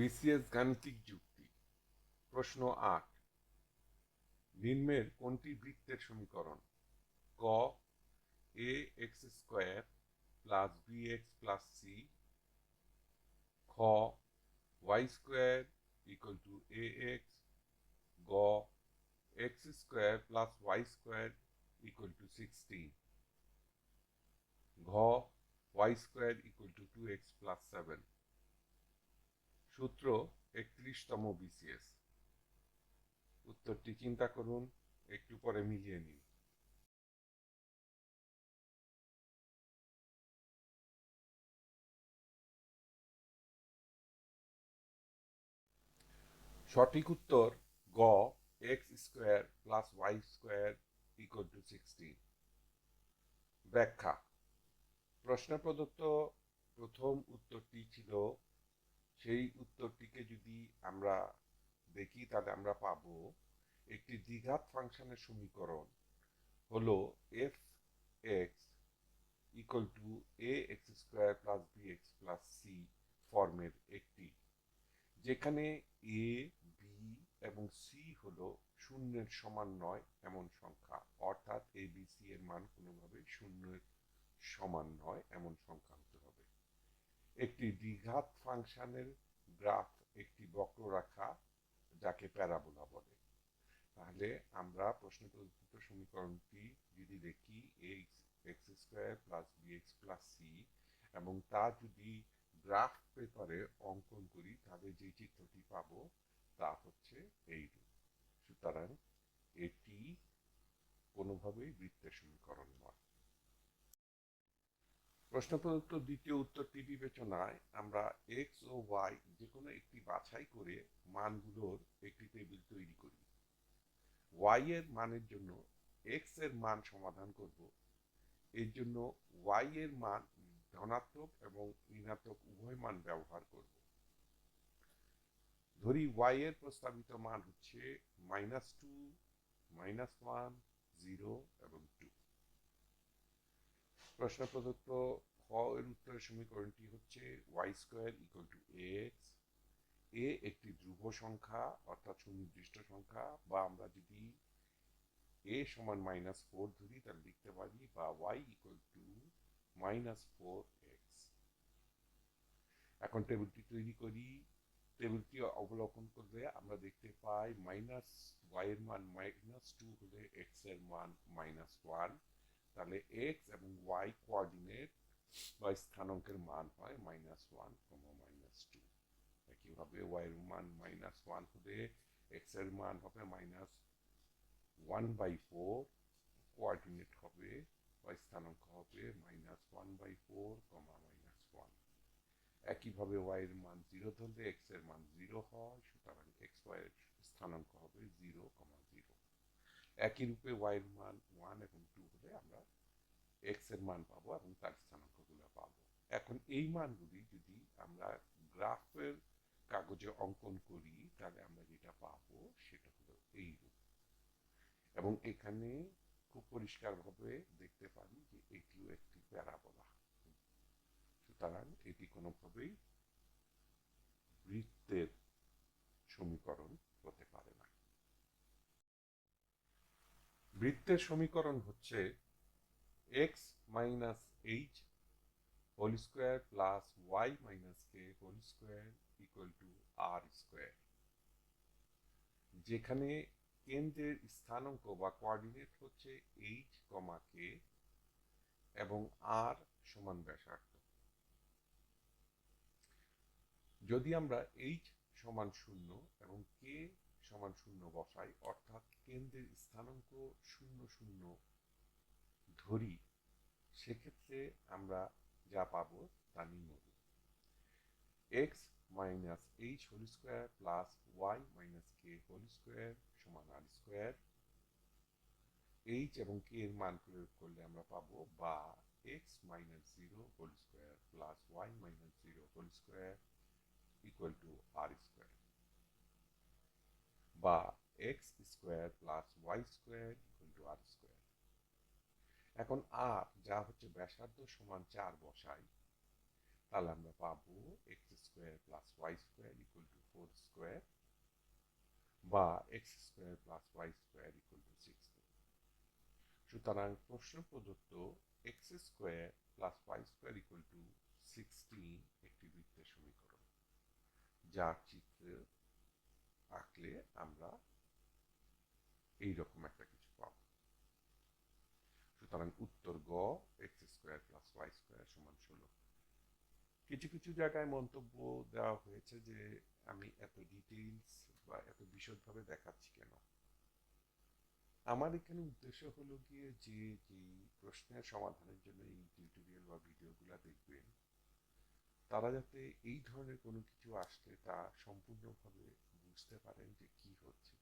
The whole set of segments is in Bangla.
বিসিএস গাণিতিক যুক্তি। প্রশ্ন আট। নিম্নের কোনটি বৃত্তের সমীকরণ? ক a x square plus b x plus c খ y square equal to a x গ x square plus y square equal to sixteen ঘ y square equal to two x plus seven সূত্র একত্রিশতম বিসিএস উত্তরটি চিন্তা করুন, একটু পরে মিলিয়ে নিন। সঠিক উত্তর গ x square plus y square equal to sixteen ব্যাখ্যা। প্রশ্ন প্রদত্ত প্রথম উত্তরটি ছিল সেই উত্তরটিকে যদি আমরা দেখি, তাহলে আমরা পাব একটি দ্বিঘাত ফাংশনের সমীকরণ হলো f x equal to a x square plus b x plus c ফর্মের একটি, যেখানে এ বি এবং সি হলো শূন্যের সমান নয় এমন সংখ্যা। অর্থাৎ এ বি সি এর মান কোনোভাবে শূন্যের সমান নয় এমন সংখ্যা। একটি দ্বিঘাত ফাংশনের গ্রাফ, একটি বক্ররেখা যাকে প্যারাবোলা বলে। তাহলে আমরা প্রশ্ন প্রদত্ত সমীকরণটি যদি দেখি x square plus b x plus c এবং তা যদি গ্রাফ পেপারে অঙ্কন করি, তাহলে যে চিত্রটি পাবো, তা হচ্ছে এই সুতরাং এটি কোনোভাবেই বৃত্তের সমীকরণ প্রশ্ন প্রদত্ত দ্বিতীয় উত্তরটি বিবেচনায় আমরা এক্স ও ওয়াই যে কোনো একটি বাছাই করে মানগুলোর একটি টেবিল তৈরি করি। ওয়াই এর মানের জন্য এক্সের মান সমাধান করব। এর জন্য ওয়াই এর মান ধনাত্মক এবং ঋণাত্মক উভয় মান ব্যবহার করব। ধরি ওয়াই এর প্রস্তাবিত মান হচ্ছে minus two, minus one, zero এবং টু। প্রশ্ন প্রদত্ত খ এর উত্তরের সমীকরণটি হচ্ছে y square equal to x a একটি ধ্রুব সংখ্যা, অর্থাৎ সুনির্দিষ্ট সংখ্যা, বা আমরা যদি এ সমান মাইনাস ফোর ধরি, তাহলে লিখতে পারি বা y equal to minus four x এখন টেবিলটি তৈরি করি। টেবিলটি অবলোকন করলে আমরা দেখতে পাই মাইনাস ওয়াই এর মান মাইনাস টু হলে এক্সের মান মাইনাস ওয়ান তাহলে এক্স এবং ওয়াই কোঅর্ডিনেট বা স্থানাঙ্কের মান হয় minus one comma minus two একইভাবে ওয়াই এর মান মাইনাস ওয়ান হলে এক্সের মান হবে minus one by four coordinate হবে বা স্থানাঙ্ক হবে minus one by four comma minus one একইভাবে ওয়াই এর মান জিরো ধরলে এক্সের মান জিরো হয়, সুতরাং এক্স ওয়াই এর স্থানাঙ্ক হবে জিরো কমা জিরো একই রূপে ওয়াই এর মান ওয়ান এবং টু হলে আমরা এক্সের মান পাবো এবং তার স্থানাঙ্কগুলো পাবো। এখন এই মানগুলি যদি আমরা গ্রাফের কাগজে অঙ্কন করি, তাহলে আমরা যেটা পাবো সেটা হলো এই রূপ। এবং এখানে খুব পরিষ্কারভাবে দেখতে পারি যে এটিও একটি প্যারাবোলা সুতরাং এটি কোনোভাবেই বৃত্তের সমীকরণ হতে পারে না বৃত্তের সমীকরণ হচ্ছে x minus h whole square plus y minus k whole square equal to r square যেখানে কেন্দ্রের স্থানাঙ্ক বা কোঅর্ডিনেট হচ্ছে এইচ কমা কে এবং আর সমান ব্যাসার্ধ। যদি আমরা এইচ সমান শূন্য এবং কে সমান শূন্য বসাই। অর্থাৎ কেন্দ্রের স্থানাঙ্ক শূন্য শূন্য ধরি, সেক্ষেত্রে আমরা যা পাবো তা নিম্নরূপ। X minus h whole square plus y minus k whole square সমান আর স্কোয়ার এইচ এবং কে এর মান প্রয়োগ করলে আমরা পাবো বা x minus zero whole square plus y minus zero whole square equal to r square বা x square plus y square equal to r square এখন আর যা হচ্ছে ব্যাসার্ধ সমান চার বসাই, তাহলে আমরা পাবো x square plus y square equal to four square বা x square plus y square equal to sixteen সুতরাং প্রশ্ন প্রদত্ত x square plus y square equal to sixteen একটি বৃত্তের সমীকরণ, যার চিত্র আঁকলে আমরা এইরকম একটা কিছু পাব। সুতরাং উত্তর গ x square plus y square সমান ষোলো। কিছু কিছু জায়গায় মন্তব্য দেওয়া হয়েছে যে আমি এত ডিটেইলস বা এত বিশদভাবে দেখাচ্ছি কেন? আমার এখানে উদ্দেশ্য হলো গিয়ে যে যে প্রশ্নের সমাধানের জন্য এই টিউটোরিয়াল বা ভিডিওগুলো দেখবেন, তারা যাতে এই ধরনের কোনো কিছু আসলে তা সম্পূর্ণভাবে বুঝতে পারেন যে কি হচ্ছে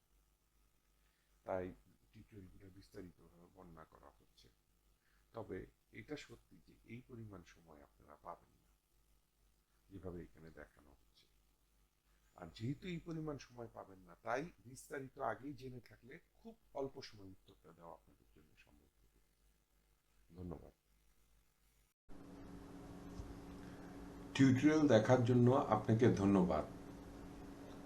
তাই বিস্তারিতভাবে বর্ণনা করা হচ্ছে। তবে এটা সত্যি যে এই পরিমাণ সময় আপনারা পাবেন না, যেভাবে এখানে দেখানো হচ্ছে। আর যেহেতু এই পরিমাণ সময় পাবেন না, তাই বিস্তারিত আগেই জেনে থাকলে খুব অল্প সময় উত্তরটা দেওয়া আপনাদের জন্য সম্ভব হবে। ধন্যবাদ। টিউটোরিয়াল দেখার জন্য আপনাকে ধন্যবাদ।